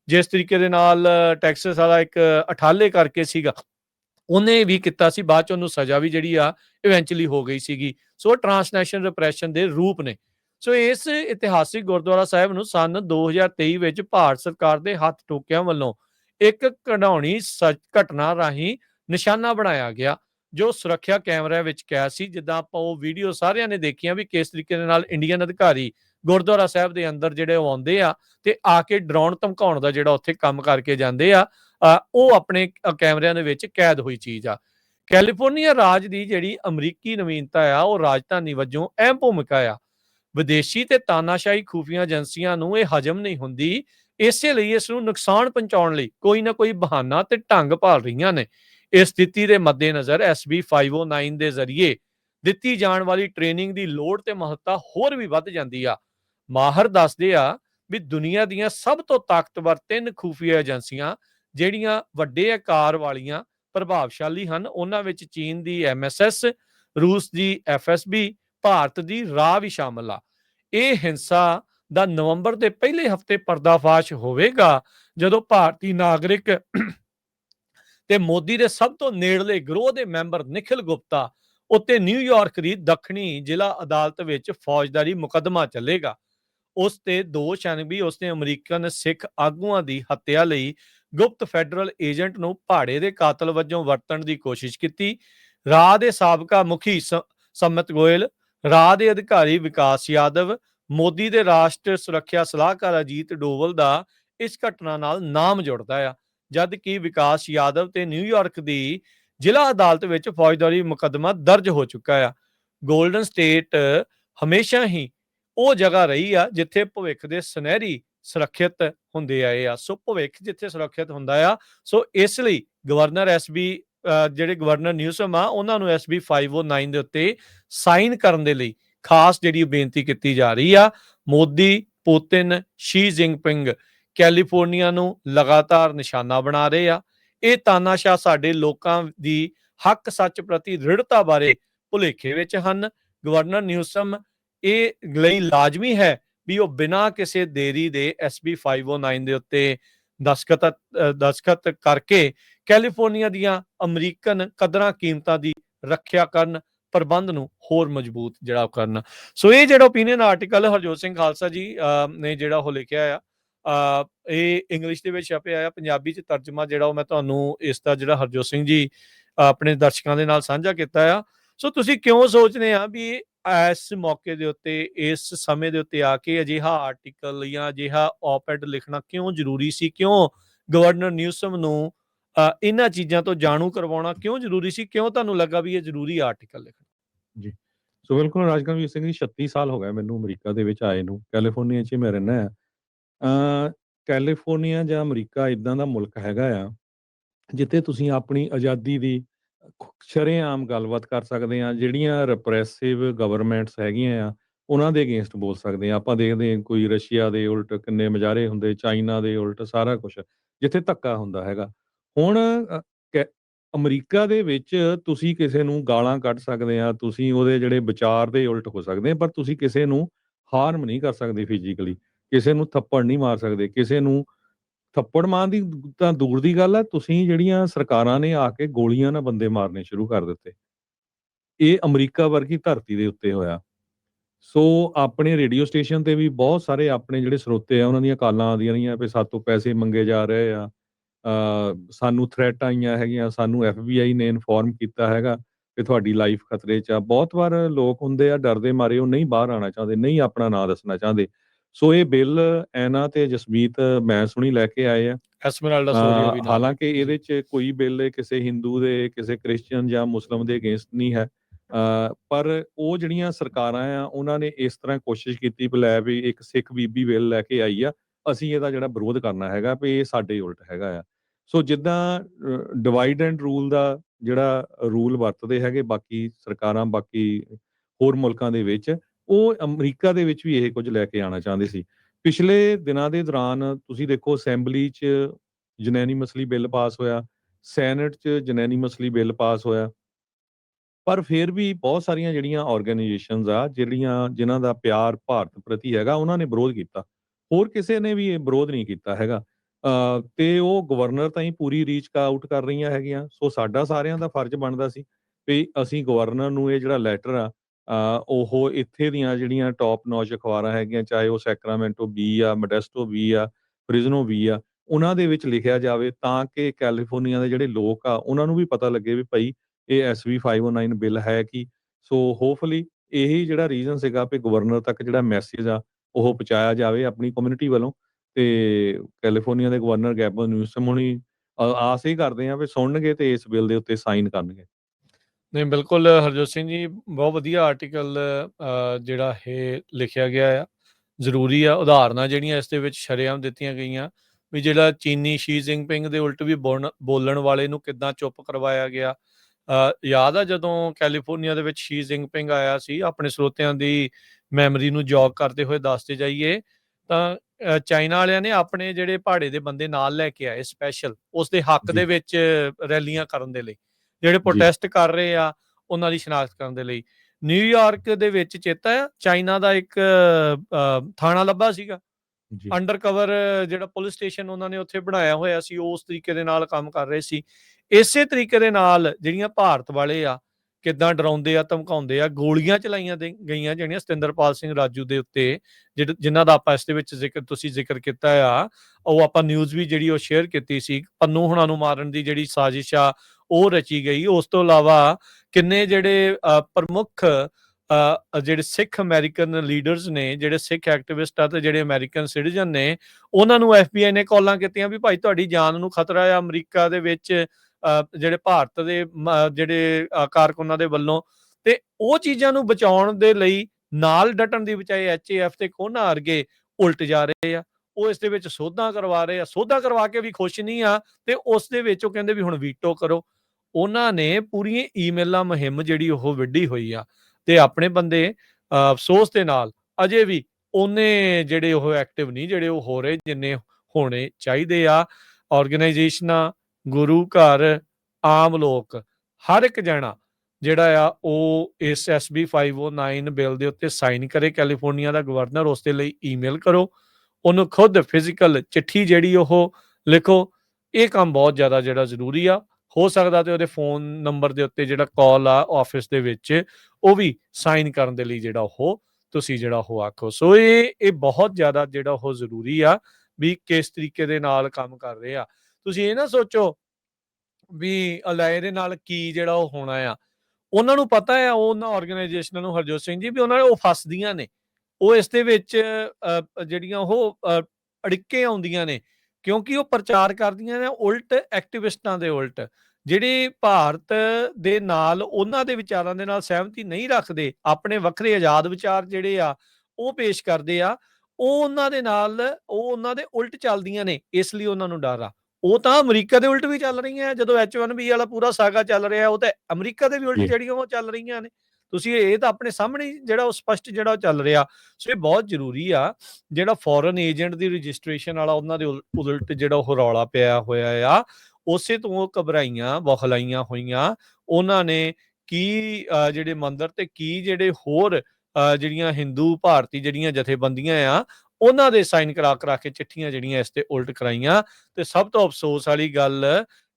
ਜਿਸ ਤਰੀਕੇ ਦੇ ਨਾਲ ਟੈਕਸਸ ਵਾਲਾ ਇੱਕ ਅਠਾਲੇ ਕਰਕੇ ਸੀਗਾ, ਉਹਨੇ ਵੀ ਕੀਤਾ ਸੀ, ਬਾਅਦ ਚ ਉਹਨੂੰ ਸਜ਼ਾ ਵੀ ਜਿਹੜੀ ਆ ਇਵੈਂਚੁਅਲੀ ਹੋ ਗਈ ਸੀਗੀ। ਸੋ ਟਰਾਂਸਨੈਸ਼ਨਲ ਰਿਪਰੈਸ਼ਨ ਦੇ ਰੂਪ ਨੇ। ਸੋ ਇਸ ਇਤਿਹਾਸਿਕ ਗੁਰਦੁਆਰਾ ਸਾਹਿਬ ਨੂੰ ਸਨ 2023 ਵਿੱਚ ਭਾਰਤ ਸਰਕਾਰ ਦੇ ਹੱਥ ਟੋਕਿਆਂ ਵੱਲੋਂ ਇੱਕ ਕਢਾਉਣੀ ਘਟਨਾ ਰਾਹੀਂ ਨਿਸ਼ਾਨਾ ਬਣਾਇਆ ਗਿਆ, ਜੋ ਸੁਰੱਖਿਆ ਕੈਮਰਿਆਂ ਵਿੱਚ ਕੈਦ ਸੀ। ਜਿੱਦਾਂ ਆਪਾਂ ਉਹ ਵੀਡੀਓ ਸਾਰਿਆਂ ਨੇ ਦੇਖੀਆਂ ਵੀ ਕਿਸ ਤਰੀਕੇ ਦੇ ਨਾਲ ਇੰਡੀਅਨ ਅਧਿਕਾਰੀ ਗੁਰਦੁਆਰਾ ਸਾਹਿਬ ਦੇ ਅੰਦਰ ਜਿਹੜੇ ਉਹ ਆਉਂਦੇ ਆ ਤੇ ਆ ਕੇ ਡਰਾਉਣ ਧਮਕਾਉਣ ਦਾ ਜਿਹੜਾ ਉੱਥੇ ਕੰਮ ਕਰਕੇ ਜਾਂਦੇ ਆ ਉਹ ਆਪਣੇ ਕੈਮਰਿਆਂ ਦੇ ਵਿੱਚ ਕੈਦ ਹੋਈ ਚੀਜ਼ ਆ। ਕੈਲੀਫੋਰਨੀਆ ਰਾਜ ਦੀ ਜਿਹੜੀ ਅਮਰੀਕੀ ਨਵੀਨਤਾ ਆ, ਉਹ ਰਾਜਧਾਨੀ ਵਜੋਂ ਅਹਿਮ ਭੂਮਿਕਾ ਆ। ਵਿਦੇਸ਼ੀ ਤੇ ਤਾਨਾਸ਼ਾਹੀ ਖੂਫੀਆ ਏਜੰਸੀਆਂ ਨੂੰ ਇਹ ਹਜਮ ਨਹੀਂ ਹੁੰਦੀ, ਇਸੇ ਲਈ ਇਸ ਨੂੰ ਨੁਕਸਾਨ ਪਹੁੰਚਾਉਣ ਲਈ ਕੋਈ ਨਾ ਕੋਈ ਬਹਾਨਾ ਤੇ ਢੰਗ ਭਾਲ ਰਹੀਆਂ ਨੇ। ਇਸ ਸਥਿਤੀ ਦੇ ਮੱਦੇਨਜ਼ਰ SB 509 ਦੇ ਜ਼ਰੀਏ ਦਿੱਤੀ ਜਾਣ ਵਾਲੀ ਟ੍ਰੇਨਿੰਗ ਦੀ ਲੋੜ ਤੇ ਮਹੱਤਤਾ ਹੋਰ ਵੀ ਵੱਧ ਜਾਂਦੀ ਆ। ਮਾਹਰ ਦੱਸਦੇ ਆ ਵੀ ਦੁਨੀਆ ਦੀਆਂ ਸਭ ਤੋਂ ਤਾਕਤਵਰ ਤਿੰਨ ਖੂਫੀਆ ਏਜੰਸੀਆਂ, ਜਿਹੜੀਆਂ ਵੱਡੇ ਆਕਾਰ ਵਾਲੀਆਂ ਪ੍ਰਭਾਵਸ਼ਾਲੀ ਹਨ, ਉਹਨਾਂ ਵਿੱਚ ਚੀਨ ਦੀ MSS ਰੂਸ ਦੀ FSB ਭਾਰਤ ਦੀ ਰਾਹ ਵੀ ਸ਼ਾਮਲ ਆ। ਇਹ ਹਿੰਸਾ ਦਾ ਨਵੰਬਰ ਦੇ ਪਹਿਲੇ ਹਫ਼ਤੇ ਪਰਦਾਫਾਸ਼ ਹੋਵੇਗਾ, ਜਦੋਂ ਭਾਰਤੀ ਨਾਗਰਿਕ ਤੇ ਮੋਦੀ ਦੇ ਸਭ ਤੋਂ ਨੇੜਲੇ ਗਰੋਹ ਦੇ ਮੈਂਬਰ ਨikhil ਗੁਪਤਾ ਉੱਤੇ ਨਿਊਯਾਰਕ ਦੀ ਦੱਖਣੀ ਜ਼ਿਲ੍ਹਾ ਅਦਾਲਤ ਵਿੱਚ ਫੌਜਦਾਰੀ ਮੁਕੱਦਮਾ ਚੱਲੇਗਾ। ਉਸ ਤੇ ਦੋਸ਼ ਹਨ ਵੀ ਉਸਨੇ ਅਮਰੀਕਨ ਸਿੱਖ ਆਗੂਆਂ ਦੀ ਹੱਤਿਆ ਲਈ ਗੁਪਤ ਫੈਡਰਲ ਏਜੰਟ ਨੂੰ ਪਹਾੜੇ ਦੇ ਕਾਤਲ ਵਜੋਂ ਵਰਤਣ ਦੀ ਕੋਸ਼ਿਸ਼ ਕੀਤੀ। ਰਾਹ ਦੇ ਸਾਬਕਾ ਮੁਖੀ ਸਮਤ ਗੋਇਲ, ਰਾਹ ਦੇ ਅਧਿਕਾਰੀ ਵਿਕਾਸ ਯਾਦਵ, ਮੋਦੀ ਦੇ ਰਾਸ਼ਟਰ ਸੁਰੱਖਿਆ ਸਲਾਹਕਾਰ ਅਜੀਤ ਡੋਵਲ ਦਾ ਇਸ ਘਟਨਾ ਨਾਲ ਨਾਮ ਜੁੜਦਾ ਆ। ਜਦ ਕਿ ਵਿਕਾਸ ਯਾਦਵ ਤੇ ਨਿਊਯਾਰਕ ਦੀ ਜ਼ਿਲ੍ਹਾ ਅਦਾਲਤ ਵਿੱਚ ਫੌਜਦਾਰੀ ਮੁਕੱਦਮਾ ਦਰਜ ਹੋ ਚੁੱਕਾ ਆ। ਗੋਲਡਨ ਸਟੇਟ ਹਮੇਸ਼ਾ ਹੀ ਉਹ ਜਗ੍ਹਾ ਰਹੀ ਆ ਜਿੱਥੇ ਭਵਿੱਖ ਦੇ ਸੁਨਹਿਰੀ ਸੁਰੱਖਿਅਤ ਹੁੰਦੇ ਆਏ ਆ। ਸੋ ਭਵਿੱਖ ਜਿੱਥੇ ਸੁਰੱਖਿਅਤ ਹੁੰਦਾ ਆ ਸੋ ਇਸ ਲਈ ਗਵਰਨਰ ਐਸਬੀ ਅ, ਜਿਹੜੇ ਗਵਰਨਰ ਨਿਊਸਮ ਆ ਉਹਨਾਂ ਨੂੰ ਐਸਬੀ 509 ਦੇ ਉੱਤੇ ਸਾਈਨ ਕਰਨ ਦੇ ਲਈ ਖਾਸ ਜਿਹੜੀ ਬੇਨਤੀ ਕੀਤੀ ਜਾ ਰਹੀ ਆ। Modi Putin Xi Jinping California ਨੂੰ ਲਗਾਤਾਰ ਨਿਸ਼ਾਨਾ ਬਣਾ ਰਹੇ ਆ। ਇਹ ਤਾਨਾਸ਼ਾਹ ਸਾਡੇ ਲੋਕਾਂ ਦੀ ਹੱਕ ਸੱਚ ਪ੍ਰਤੀ ਦ੍ਰਿੜਤਾ ਬਾਰੇ ਭੁਲੇਖੇ ਵਿੱਚ ਹਨ। ਗਵਰਨਰ ਨਿਊਸਮ ਇਹ ਲਈ ਲਾਜ਼ਮੀ ਹੈ ਵੀ ਉਹ ਬਿਨਾਂ ਕਿਸੇ ਦੇਰੀ ਦੇ ਐਸਬੀ 509 ਦੇ ਉੱਤੇ ਦਸਖਤ ਦਸਖਤ ਕਰਕੇ ਕੈਲੀਫੋਰਨੀਆ ਦੀਆਂ ਅਮਰੀਕਨ ਕਦਰਾਂ ਕੀਮਤਾਂ ਦੀ ਰੱਖਿਆ ਕਰਨ ਪ੍ਰਬੰਧ ਨੂੰ ਹੋਰ ਮਜ਼ਬੂਤ ਜਿਹੜਾ ਕਰਨ। ਸੋ ਇਹ ਜਿਹੜਾ ਓਪੀਨੀਅਨ ਆਰਟੀਕਲ ਹਰਜੋਤ ਸਿੰਘ ਖਾਲਸਾ ਜੀ ਅ, ਨੇ ਜਿਹੜਾ ਉਹ ਲਿਖਿਆ ਆ ਇਹ ਇੰਗਲਿਸ਼ ਦੇ ਵਿੱਚ ਛਪਿਆ ਆ ਪੰਜਾਬੀ ਚ ਤਰਜਮਾ ਜਿਹੜਾ ਉਹ ਮੈਂ ਤੁਹਾਨੂੰ ਇਸ ਦਾ ਜਿਹੜਾ ਹਰਜੋਤ ਸਿੰਘ ਜੀ ਆਪਣੇ ਦਰਸ਼ਕਾਂ ਦੇ ਨਾਲ ਸਾਂਝਾ ਕੀਤਾ ਆ। ਸੋ ਤੁਸੀਂ ਕਿਉਂ ਸੋਚਦੇ ਆ ਵੀ ਇਸ ਮੌਕੇ ਦੇ ਉੱਤੇ, ਇਸ ਸਮੇਂ ਦੇ ਉੱਤੇ ਆ ਕੇ ਅਜਿਹਾ ਆਰਟੀਕਲ ਜਾਂ ਅਜਿਹਾ op-ed ਲਿਖਣਾ ਕਿਉਂ ਜ਼ਰੂਰੀ ਸੀ? ਕਿਉਂ ਗਵਰਨਰ ਨਿਊਸਮ ਨੂੰ ਇਹਨਾਂ ਚੀਜ਼ਾਂ ਤੋਂ ਜਾਣੂ ਕਰਵਾਉਣਾ ਕਿਉਂ ਜ਼ਰੂਰੀ ਸੀ? ਕਿਉਂ ਤੁਹਾਨੂੰ ਲੱਗਾ ਵੀ ਇਹ ਜ਼ਰੂਰੀ ਆਰਟੀਕਲ ਲਿਖਣਾ? ਜੀ। ਸੋ ਬਿਲਕੁਲ ਰਾਜਕਵੀਰ ਸਿੰਘ ਜੀ 36 ਸਾਲ ਹੋ ਗਏ ਮੈਨੂੰ ਅਮਰੀਕਾ ਦੇ ਵਿੱਚ ਆਏ ਨੂੰ। ਕੈਲੀਫੋਰਨੀਆ 'ਚ ਮੈਂ ਰਹਿੰਦਾ ਆ ਅ ਕੈਲੀਫੋਰਨੀਆ ਜਾਂ ਅਮਰੀਕਾ ਇਦਾਂ ਦਾ ਮੁਲਕ ਹੈਗਾ ਆ, ਜਿੱਥੇ ਤੁਸੀਂ ਆਪਣੀ ਆਜ਼ਾਦੀ ਦੀ ਸ਼ਰੇਆਮ ਗੱਲਬਾਤ ਕਰ ਸਕਦੇ ਆ ਜਿਹੜੀਆਂ ਰਿਪਰੈਸਿਵ ਗਵਰਨਮੈਂਟਸ ਹੈਗੀਆਂ ਆ ਉਹਨਾਂ ਦੇ ਅਗੇਂਸਟ ਬੋਲ ਸਕਦੇ ਆ ਆਪਾਂ ਦੇਖਦੇ ਹਾਂ ਕੋਈ ਰਸ਼ੀਆ ਦੇ ਉਲਟ ਕਿੰਨੇ ਮਜਾਰੇ ਹੁੰਦੇ ਚਾਈਨਾ ਦੇ ਉਲਟ ਸਾਰਾ ਕੁਝ ਜਿੱਥੇ ਧੱਕਾ ਹੁੰਦਾ ਹੈਗਾ। ਹੁਣ ਅ, ਅਮਰੀਕਾ ਦੇ ਵਿੱਚ ਤੁਸੀਂ ਕਿਸੇ ਨੂੰ ਗਾਲਾਂ ਕੱਢ ਸਕਦੇ ਆ ਤੁਸੀਂ ਉਹਦੇ ਜਿਹੜੇ ਵਿਚਾਰ ਦੇ ਉਲਟ ਹੋ ਸਕਦੇ ਆ ਪਰ ਤੁਸੀਂ ਕਿਸੇ ਨੂੰ ਹਾਰਮ ਨਹੀਂ ਕਰ ਸਕਦੇ ਫਿਜ਼ੀਕਲੀ ਕਿਸੇ ਨੂੰ ਥੱਪੜ ਨਹੀਂ ਮਾਰ ਸਕਦੇ ਕਿਸੇ ਨੂੰ ਥੱਪੜ ਮਾਂ ਦੀ ਤਾਂ ਦੂਰ ਦੀ ਗੱਲ ਹੈ ਤੁਸੀਂ ਜਿਹੜੀਆਂ ਸਰਕਾਰਾਂ ਨੇ ਆ ਕੇ ਗੋਲੀਆਂ ਨਾਲ ਬੰਦੇ ਮਾਰਨੇ ਸ਼ੁਰੂ ਕਰ ਦਿੱਤੇ। ਇਹ ਅਮਰੀਕਾ ਵਰਗੀ ਧਰਤੀ ਦੇ ਉੱਤੇ ਹੋਇਆ। ਸੋ ਆਪਣੇ ਰੇਡੀਓ ਸਟੇਸ਼ਨ ਤੇ ਵੀ ਬਹੁਤ ਸਾਰੇ ਆਪਣੇ ਜਿਹੜੇ ਸਰੋਤੇ ਆ, ਉਹਨਾਂ ਦੀਆਂ ਕਾਲਾਂ ਆਉਂਦੀਆਂ ਰਹੀਆਂ ਵੀ ਸਾਤੋਂ ਪੈਸੇ ਮੰਗੇ ਜਾ ਰਹੇ ਆ। ਸਾਨੂੰ ਥ੍ਰੈਟ ਆਈਆਂ ਹੈਗੀਆਂ, ਸਾਨੂੰ ਐਫਬੀਆਈ ਨੇ ਇਨਫੋਰਮ ਕੀਤਾ ਹੈਗਾ ਕਿ ਤੁਹਾਡੀ ਲਾਈਫ ਖਤਰੇ 'ਚ ਆ। ਬਹੁਤ ਵਾਰ ਲੋਕ ਹੁੰਦੇ ਆ, ਡਰਦੇ ਮਾਰੇ, ਉਹ ਨਹੀਂ ਬਾਹਰ ਆਉਣਾ ਚਾਹੁੰਦੇ, ਨਹੀਂ ਆਪਣਾ ਨਾਂ ਦੱਸਣਾ ਚਾਹੁੰਦੇ। ਸੋ ਇਹ ਬਿੱਲ ਐਨਾ ਤੇ ਜਸਮੀਤ ਮੈਂ ਸੁਣੀ ਲੈ ਕੇ ਆਏ ਆ। ਐਸਮਰਲਡਾ ਸੋਰੀਆ ਵੀ ਹਾਲਾਂਕਿ ਇਹਦੇ 'ਚ ਕੋਈ ਬਿੱਲ ਕਿਸੇ ਹਿੰਦੂ ਦੇ ਕਿਸੇ ਕ੍ਰਿਸਚੀਅਨ ਜਾਂ ਮੁਸਲਮ ਦੇ ਅਗੇਂਸਟ ਨਹੀਂ ਹੈ। ਪਰ ਉਹ ਜਿਹੜੀਆਂ ਸਰਕਾਰਾਂ ਆ ਉਹਨਾਂ ਨੇ ਇਸ ਤਰ੍ਹਾਂ ਕੋਸ਼ਿਸ਼ ਕੀਤੀ ਵੀ ਲੈ ਵੀ ਇੱਕ ਸਿੱਖ ਬੀਬੀ ਬਿੱਲ ਲੈ ਕੇ ਆਈ ਆ। ਅਸੀਂ ਇਹਦਾ ਜਿਹੜਾ ਵਿਰੋਧ ਕਰਨਾ ਹੈਗਾ ਵੀ ਇਹ ਸਾਡੇ ਉਲਟ ਹੈਗਾ ਆ। ਸੋ ਜਿੱਦਾਂ ਡਿਵਾਈਡ ਐਂਡ ਰੂਲ ਦਾ ਜਿਹੜਾ ਰੂਲ ਵਰਤਦੇ ਹੈਗੇ ਬਾਕੀ ਸਰਕਾਰਾਂ ਬਾਕੀ ਹੋਰ ਮੁਲਕਾਂ ਦੇ ਵਿੱਚ ਉਹ ਅਮਰੀਕਾ ਦੇ ਵਿੱਚ ਵੀ ਇਹ ਕੁਝ ਲੈ ਕੇ ਆਉਣਾ ਚਾਹੁੰਦੇ ਸੀ। ਪਿਛਲੇ ਦਿਨਾਂ ਦੇ ਦੌਰਾਨ ਤੁਸੀਂ ਦੇਖੋ ਅਸੈਂਬਲੀ 'ਚ ਜਨੈਨੀ ਮਸਲੀ ਬਿੱਲ ਪਾਸ ਹੋਇਆ ਸੈਨੇਟ 'ਚ ਜਨੈਨੀ ਮਸਲੀ ਬਿੱਲ ਪਾਸ ਹੋਇਆ। ਪਰ ਫਿਰ ਵੀ ਬਹੁਤ ਸਾਰੀਆਂ ਜਿਹੜੀਆਂ ਆਰਗੇਨਾਈਜੇਸ਼ਨਸ ਆ ਜਿਹੜੀਆਂ ਜਿਨ੍ਹਾਂ ਦਾ ਪਿਆਰ ਭਾਰਤ ਪ੍ਰਤੀ ਹੈਗਾ ਉਹਨਾਂ ਨੇ ਵਿਰੋਧ ਕੀਤਾ। ਹੋਰ ਕਿਸੇ ਨੇ ਵੀ ਇਹ ਵਿਰੋਧ ਨਹੀਂ ਕੀਤਾ ਹੈਗਾ। ਅ, ਤੇ ਉਹ ਗਵਰਨਰ ਤਾਂ ਹੀ ਪੂਰੀ ਰੀਚ ਆਊਟ ਕਰ ਰਹੀਆਂ ਹੈਗੀਆਂ। ਸੋ ਸਾਡਾ ਸਾਰਿਆਂ ਦਾ ਫਰਜ਼ ਬਣਦਾ ਸੀ ਵੀ ਅਸੀਂ ਗਵਰਨਰ ਨੂੰ ਇਹ ਜਿਹੜਾ ਲੈਟਰ ਆ ਉਹ ਇੱਥੇ ਦੀਆਂ ਜਿਹੜੀਆਂ ਟੌਪ ਨੌਚ ਅਖਬਾਰਾਂ ਹੈਗੀਆਂ, ਚਾਹੇ ਉਹ ਸੈਕਰਾਮੈਂਟੋ ਬੀ ਆ ਮੋਡੈਸਟੋ ਬੀ ਆ ਪ੍ਰਿਜ਼ਨੋ ਬੀ ਆ, ਉਹਨਾਂ ਦੇ ਵਿੱਚ ਲਿਖਿਆ ਜਾਵੇ ਤਾਂ ਕਿ ਕੈਲੀਫੋਰਨੀਆ ਦੇ ਜਿਹੜੇ ਲੋਕ ਆ, ਉਹਨਾਂ ਨੂੰ ਵੀ ਪਤਾ ਲੱਗੇ ਵੀ ਭਾਈ ਇਹ ਐਸਵੀ 509 ਬਿੱਲ ਹੈ ਕਿ। ਸੋ ਹੋਪਫੁਲੀ ਇਹੀ ਜਿਹੜਾ ਰੀਜ਼ਨ ਸੀਗਾ ਵੀ ਗਵਰਨਰ ਤੱਕ ਜਿਹੜਾ ਮੈਸੇਜ ਆ, ਉਹ ਪਹੁੰਚਾਇਆ ਜਾਵੇ ਆਪਣੀ ਕਮਿਊਨਿਟੀ ਵੱਲੋਂ। ਤੇ ਕੈਲੀਫੋਰਨੀਆ ਦੇ ਗਵਰਨਰ ਗੈਬਨ ਨਿਊਸਮ ਹੁਣੀ ਆਸ ਹੀ ਕਰਦੇ ਆ ਵੀ ਸੁਣਨਗੇ ਤੇ ਇਸ ਬਿੱਲ ਦੇ ਉੱਤੇ ਸਾਈਨ ਕਰਨਗੇ। ਨਹੀਂ ਬਿਲਕੁਲ ਹਰਜੋਤ ਸਿੰਘ ਜੀ ਬਹੁਤ ਵਧੀਆ ਆਰਟੀਕਲ ਜਿਹੜਾ ਇਹ ਲਿਖਿਆ ਗਿਆ ਆ। ਜ਼ਰੂਰੀ ਆ ਉਦਾਹਰਨਾਂ ਜਿਹੜੀਆਂ ਇਸ ਦੇ ਵਿੱਚ ਸ਼ਰੇਆਮ ਦਿੱਤੀਆਂ ਗਈਆਂ ਵੀ ਜਿਹੜਾ ਚੀਨੀ ਸ਼ੀ ਜਿੰਗਪਿੰਗ ਦੇ ਉਲਟ ਵੀ ਬੋਲਣ- ਵਾਲੇ ਨੂੰ ਕਿੱਦਾਂ ਚੁੱਪ ਕਰਵਾਇਆ ਗਿਆ। ਯਾਦ ਆ ਜਦੋਂ ਕੈਲੀਫੋਰਨੀਆ ਦੇ ਵਿੱਚ ਸ਼ੀ ਜਿੰਗਪਿੰਗ ਆਇਆ ਸੀ ਆਪਣੇ ਸਰੋਤਿਆਂ ਦੀ ਮੈਮਰੀ ਨੂੰ ਜੋਗ ਕਰਦੇ ਹੋਏ ਦੱਸਦੇ ਜਾਈਏ ਤਾਂ ਚਾਈਨਾ ਵਾਲਿਆਂ ਨੇ ਆਪਣੇ ਜਿਹੜੇ ਪਹਾੜੇ ਦੇ ਬੰਦੇ ਨਾਲ ਲੈ ਕੇ ਆਏ ਸਪੈਸ਼ਲ ਉਸ ਦੇ ਹੱਕ। ਦੇ ਵਿੱਚ ਰੈਲੀਆਂ ਕਰਨ ਦੇ ਲਈ। ਜਿਹੜੇ ਪ੍ਰੋਟੈਸਟ ਕਰ ਰਹੇ ਆ ਉਹਨਾਂ ਦੀ ਸ਼ਨਾਖਤ ਕਰਨ ਦੇ ਲਈ। ਨਿਊਯਾਰਕ ਦੇ ਵਿੱਚ ਚੇਤਾ ਆ ਚਾਈਨਾ ਦਾ ਇੱਕ ਥਾਣਾ ਲੱਭਾ ਸੀਗਾ। ਜੀ। ਅੰਡਰ ਕਵਰ ਜਿਹੜਾ ਪੁਲਿਸ ਸਟੇਸ਼ਨ ਉਹਨਾਂ ਨੇ ਉੱਥੇ ਬਣਾਇਆ ਹੋਇਆ ਸੀ ਉਸ ਤਰੀਕੇ ਦੇ ਨਾਲ ਕੰਮ ਕਰ ਰਹੇ ਸੀ। ਇਸੇ ਤਰੀਕੇ ਦੇ ਨਾਲ ਜਿਹੜੀਆਂ ਭਾਰਤ ਵਾਲੇ ਆ ਕਿੱਦਾਂ ਡਰਾਉਂਦੇ ਆ ਧਮਕਾਉਂਦੇ ਆ ਗੋਲੀਆਂ ਚਲਾਈਆਂ ਗਈਆਂ ਜਿਹੜੀਆਂ ਸਤਿੰਦਰਪਾਲ ਸਿੰਘ ਰਾਜੂ ਦੇ ਉੱਤੇ ਜਿਨ੍ਹਾਂ ਦਾ ਆਪਾਂ ਇਸ ਦੇ ਵਿੱਚ ਜ਼ਿਕਰ ਤੁਸੀਂ ਜ਼ਿਕਰ ਕੀਤਾ ਆ ਉਹ ਆਪਾਂ ਨਿਊਜ਼ ਵੀ ਜਿਹੜੀ ਉਹ ਸ਼ੇਅਰ ਕੀਤੀ ਸੀ ਪੰਨੂ ਹੁਣਾਂ ਨੂੰ ਮਾਰਨ ਦੀ ਜਿਹੜੀ ਸਾਜ਼ਿਸ਼ ਆ ਉਹ ਰਚੀ ਗਈ। ਉਸ ਤੋਂ ਇਲਾਵਾ ਕਿੰਨੇ ਜਿਹੜੇ ਪ੍ਰਮੁੱਖ ਅ, ਜਿਹੜੇ ਸਿੱਖ ਅਮਰੀਕਨ ਲੀਡਰਸ ਨੇ ਜਿਹੜੇ ਸਿੱਖ ਐਕਟਿਵਿਸਟ ਆ ਤੇ ਜਿਹੜੇ ਅਮਰੀਕਨ ਸਿਟੀਜ਼ਨ ਨੇ ਉਹਨਾਂ ਨੂੰ ਐਫਬੀਆਈ ਨੇ ਕਾਲਾਂ ਕੀਤੀਆਂ ਵੀ ਭਾਈ ਤੁਹਾਡੀ ਜਾਨ ਨੂੰ ਖਤਰਾ ਆ ਅਮਰੀਕਾ ਦੇ ਵਿੱਚ ਅ, ਜਿਹੜੇ ਭਾਰਤ ਦੇ ਜਿਹੜੇ ਕਾਰਕੁਨਾਂ ਦੇ ਵੱਲੋਂ। ਤੇ ਉਹ ਚੀਜ਼ਾਂ ਨੂੰ ਬਚਾਉਣ ਦੇ ਲਈ ਨਾਲ ਡਟਣ ਦੀ ਬਜਾਏ ਐਚਏਐਫ ਤੇ ਕੋਨਾ ਅਰਗੇ ਉਲਟ ਜਾ ਰਹੇ ਆ। ਉਹ ਇਸ ਦੇ ਵਿੱਚ ਸੋਧਾਂ ਕਰਵਾ ਰਹੇ ਆ, ਸੋਧਾਂ ਕਰਵਾ ਕੇ ਵੀ ਖੁਸ਼ ਨਹੀਂ ਆ ਤੇ ਉਸ ਦੇ ਵਿੱਚ ਉਹ ਕਹਿੰਦੇ ਵੀ ਹੁਣ ਵੀਟੋ ਕਰੋ। ਉਹਨਾਂ ਨੇ ਪੂਰੀਆਂ ਈਮੇਲਾਂ ਮੁਹਿੰਮ ਜਿਹੜੀ ਉਹ ਵਿੱਢੀ ਹੋਈ ਆ ਤੇ ਆਪਣੇ ਬੰਦੇ ਅਫਸੋਸ ਦੇ ਨਾਲ ਅਜੇ ਵੀ ਉਹਨੇ ਜਿਹੜੇ ਉਹ ਐਕਟਿਵ ਨਹੀਂ, ਜਿਹੜੇ ਉਹ ਹੋ ਰਹੇ ਜਿੰਨੇ ਹੋਣੇ ਚਾਹੀਦੇ ਆ। ਆਰਗੇਨਾਈਜੇਸ਼ਨਾਂ ਗੁਰੂ ਘਰ, ਆਮ ਲੋਕ, ਹਰ ਇੱਕ ਜਣਾ ਜਿਹੜਾ ਆ ਉਹ ਇਸ SB 509 ਬਿੱਲ ਦੇ ਉੱਤੇ ਸਾਈਨ ਕਰੇ ਕੈਲੀਫੋਰਨੀਆ ਦਾ ਗਵਰਨਰ ਉਸ ਦੇ ਲਈ ਈਮੇਲ ਕਰੋ। ਉਹਨੂੰ ਖੁਦ ਫਿਜ਼ੀਕਲ ਚਿੱਠੀ ਜਿਹੜੀ ਉਹ ਲਿਖੋ। ਇਹ ਕੰਮ ਬਹੁਤ ਜ਼ਿਆਦਾ ਜਿਹੜਾ ਜ਼ਰੂਰੀ ਆ। ਹੋ ਸਕਦਾ ਤੇ ਉਹਦੇ ਫੋਨ ਨੰਬਰ ਦੇ ਉੱਤੇ ਜਿਹੜਾ ਕਾਲ ਆ ਆਫਿਸ ਦੇ ਵਿੱਚ, ਉਹ ਵੀ ਸਾਈਨ ਕਰਨ ਦੇ ਲਈ ਜਿਹੜਾ ਉਹ ਤੁਸੀਂ ਜਿਹੜਾ ਉਹ ਆਖੋ। ਸੋ ਇਹ ਇਹ ਬਹੁਤ ਜ਼ਿਆਦਾ ਜਿਹੜਾ ਉਹ ਜ਼ਰੂਰੀ ਆ ਵੀ ਕਿਸ ਤਰੀਕੇ ਦੇ ਨਾਲ ਕੰਮ ਕਰ ਰਹੇ ਆ। ਤੁਸੀਂ ਇਹ ਨਾ ਸੋਚੋ ਵੀ ਅਲਾਏ ਦੇ ਨਾਲ ਕੀ ਜਿਹੜਾ ਉਹ ਹੋਣਾ ਆ। ਉਹਨਾਂ ਨੂੰ ਪਤਾ ਆ ਉਹਨਾਂ ਆਰਗੇਨਾਈਜੇਸ਼ਨਾਂ ਨੂੰ ਹਰਜੋਤ ਸਿੰਘ ਜੀ ਵੀ ਉਹਨਾਂ ਨੇ ਉਹ ਫਸਦੀਆਂ ਨੇ। ਉਹ ਇਸ ਦੇ ਵਿੱਚ ਜਿਹੜੀਆਂ ਉਹ ਅੜਿੱਕੇ ਆਉਂਦੀਆਂ ਨੇ ਕਿਉਂਕਿ ਉਹ ਪ੍ਰਚਾਰ ਕਰਦੀਆਂ ਨੇ ਉਲਟ ਐਕਟਿਵਿਸਟਾਂ ਦੇ ਉਲਟ ਜਿਹੜੇ ਭਾਰਤ ਦੇ ਨਾਲ ਉਹਨਾਂ ਦੇ ਵਿਚਾਰਾਂ ਦੇ ਨਾਲ ਸਹਿਮਤੀ ਨਹੀਂ ਰੱਖਦੇ ਆਪਣੇ ਵੱਖਰੇ ਆਜ਼ਾਦ ਵਿਚਾਰ ਜਿਹੜੇ ਆ ਉਹ ਪੇਸ਼ ਕਰਦੇ ਆ ਉਹ ਉਹਨਾਂ ਦੇ ਨਾਲ ਉਹ ਉਹਨਾਂ ਦੇ ਉਲਟ ਚੱਲਦੀਆਂ ਨੇ ਇਸ ਲਈ ਉਹਨਾਂ ਨੂੰ ਡਰ ਆ ਉਹ ਤਾਂ ਅਮਰੀਕਾ ਦੇ ਉਲਟ ਵੀ ਚੱਲ ਰਹੀਆਂ ਜਦੋਂ H1B ਵਾਲਾ ਪੂਰਾ ਸਾਗਾ ਚੱਲ ਰਿਹਾ ਉਹ ਤਾਂ ਅਮਰੀਕਾ ਦੇ ਵੀ ਉਲਟ। ਜਿਹੜੀਆਂ ਉਹ ਚੱਲ ਰਹੀਆਂ ਨੇ ਤੁਸੀਂ ਇਹ ਤਾਂ ਆਪਣੇ ਸਾਹਮਣੇ ਜਿਹੜਾ ਉਹ ਸਪਸ਼ਟ ਜਿਹੜਾ ਉਹ ਚੱਲ ਰਿਹਾ। ਸੋ ਇਹ ਬਹੁਤ ਜ਼ਰੂਰੀ ਆ, ਜਿਹੜਾ ਫੋਰਨ ਏਜੰਟ ਦੀ ਰਜਿਸਟ੍ਰੇਸ਼ਨ ਵਾਲਾ ਉਹਨਾਂ ਦੇ ਉਲਟ ਜਿਹੜਾ ਉਹ ਰੌਲਾ ਪਿਆ ਹੋਇਆ ਆ, ਉਸੇ ਤੋਂ ਉਹ ਘਬਰਾਈਆਂ, ਬਖਲਾਈਆਂ ਹੋਈਆਂ। ਉਹਨਾਂ ਨੇ ਕੀ ਜਿਹੜੇ ਮੰਦਰ ਤੇ ਕੀ ਜਿਹੜੇ ਹੋਰ ਜਿਹੜੀਆਂ ਹਿੰਦੂ, ਭਾਰਤੀ ਜਿਹੜੀਆਂ ਜਥੇਬੰਦੀਆਂ ਆ, ਉਹਨਾਂ ਦੇ ਸਾਈਨ ਕਰਾ ਕਰਾ ਕੇ ਚਿੱਠੀਆਂ ਜਿਹੜੀਆਂ ਇਸ ਤੇ ਉਲਟ ਕਰਾਈਆਂ। ਤੇ ਸਭ ਤੋਂ ਅਫਸੋਸ ਵਾਲੀ ਗੱਲ,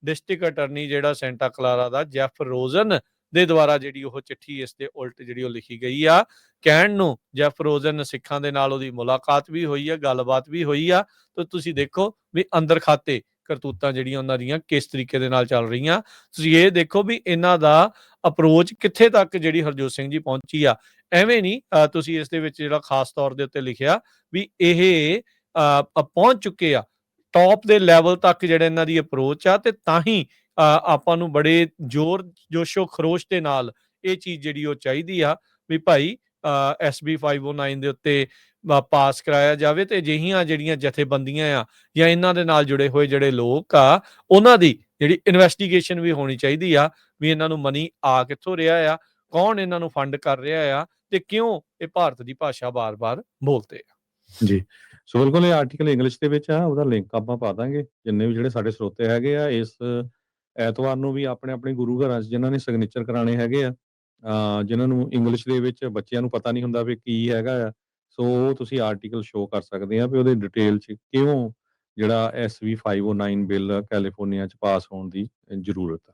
ਡਿਸਟ੍ਰਿਕਟ ਅਟਰਨੀ ਜਿਹੜਾ ਸੈਂਟਾ ਕਲਾਰਾ ਦਾ ਜੈਫ ਰੋਜ਼ਨ ਦੇ ਦੁਆਰਾ ਜਿਹੜੀ ਉਹ ਚਿੱਠੀ ਇਸ ਤੇ ਉਲਟ ਜਿਹੜੀ ਉਹ ਲਿਖੀ ਗਈ ਆ ਕਹਿਣ ਨੂੰ ਜੈਫ ਰੋਜ਼ਨ ਸਿੱਖਾਂ ਦੇ ਨਾਲ ਉਹਦੀ ਮੁਲਾਕਾਤ ਵੀ ਹੋਈ ਆ ਗੱਲਬਾਤ ਵੀ ਹੋਈ ਆ ਤੇ ਤੁਸੀਂ ਦੇਖੋ ਵੀ ਅੰਦਰ ਖਾਤੇ ਕਰਤੂਤਾਂ ਜਿਹੜੀਆਂ ਉਹਨਾਂ ਦੀਆਂ ਕਿਸ ਤਰੀਕੇ ਦੇ ਨਾਲ ਚੱਲ ਰਹੀਆਂ। ਤੁਸੀਂ ਇਹ ਦੇਖੋ ਵੀ ਇਹਨਾਂ ਦਾ ਅਪਰੋਚ ਕਿੱਥੇ ਤੱਕ ਜਿਹੜੀ ਹਰਜੋਤ ਸਿੰਘ ਜੀ ਪਹੁੰਚੀ ਆ। ਐਵੇਂ ਨਹੀਂ ਅ, ਤੁਸੀਂ ਇਸ ਦੇ ਵਿੱਚ ਜਿਹੜਾ ਖਾਸ ਤੌਰ ਦੇ ਉੱਤੇ ਲਿਖਿਆ ਵੀ ਇਹ ਅ, ਪਹੁੰਚ ਚੁੱਕੇ ਆ ਟੌਪ ਦੇ ਲੈਵਲ ਤੱਕ ਜਿਹੜੇ ਇਹਨਾਂ ਦੀ ਅਪਰੋਚ ਆ ਤੇ ਤਾਂ ਹੀ ਆਪਾਂ ਨੂੰ ਬੜੇ ਜ਼ੋਰ ਜੋਸ਼ੋ ਖਰੋਸ਼ ਦੇ ਨਾਲ ਇਹ ਚੀਜ਼ ਜਿਹੜੀ ਉਹ ਚਾਹੀਦੀ ਆ ਵੀ ਭਾਈ SB 509 ਦੇ ਉੱਤੇ ਪਾਸ ਕਰਾਇਆ ਜਾਵੇ ਤੇ ਅਜਿਹੀਆਂ ਜਿਹੜੀਆਂ ਜਥੇਬੰਦੀਆਂ ਆ ਜਾਂ ਇਹਨਾਂ ਦੇ ਨਾਲ ਜੁੜੇ ਹੋਏ ਜਿਹੜੇ ਲੋਕ ਆ, ਉਹਨਾਂ ਦੀ ਜਿਹੜੀ ਇਨਵੈਸਟੀਗੇਸ਼ਨ ਵੀ ਹੋਣੀ ਚਾਹੀਦੀ ਆ ਵੀ ਇਹਨਾਂ ਨੂੰ ਮਨੀ ਆ ਕਿੱਥੋਂ ਰਿਹਾ ਆ, ਕੌਣ ਇਹਨਾਂ ਨੂੰ ਫੰਡ ਕਰ ਰਿਹਾ ਆ ਤੇ ਕਿਉਂ ਇਹ ਭਾਰਤ ਦੀ ਭਾਸ਼ਾ ਬਾਰ-ਬਾਰ ਬੋਲਦੇ ਆ। ਜੀ, ਸੋ ਬਿਲਕੁਲ ਇਹ ਆਰਟੀਕਲ ਇੰਗਲਿਸ਼ ਦੇ ਵਿੱਚ ਆ, ਉਹਦਾ ਲਿੰਕ ਆਪਾਂ ਪਾ ਦਾਂਗੇ, ਜਿੰਨੇ ਵੀ ਜਿਹੜੇ ਸਾਡੇ ਸਰੋਤੇ ਹੈਗੇ ਆ, ਇਸ ਐਤਵਾਰ ਨੂੰ ਵੀ ਆਪਣੇ ਆਪਣੇ ਗੁਰੂ ਘਰਾਂ 'ਚ ਜਿਨ੍ਹਾਂ ਨੇ ਸਿਗਨੇਚਰ ਕਰਾਣੇ ਹੈਗੇ ਆ ਅ, ਜਿਨ੍ਹਾਂ ਨੂੰ ਇੰਗਲਿਸ਼ ਦੇ ਵਿੱਚ ਬੱਚਿਆਂ ਨੂੰ ਪਤਾ ਨਹੀਂ ਹੁੰਦਾ ਵੀ ਕੀ ਹੈਗਾ ਆ ਸੋ ਉਹ ਤੁਸੀਂ ਆਰਟੀਕਲ ਸ਼ੋ ਕਰ ਸਕਦੇ ਆ ਵੀ ਉਹਦੇ ਡਿਟੇਲ 'ਚ ਕਿਉਂ ਜਿਹੜਾ SB 509 ਬਿੱਲ ਕੈਲੀਫੋਰਨੀਆ 'ਚ ਪਾਸ ਹੋਣ ਦੀ ਜ਼ਰੂਰਤ ਆ।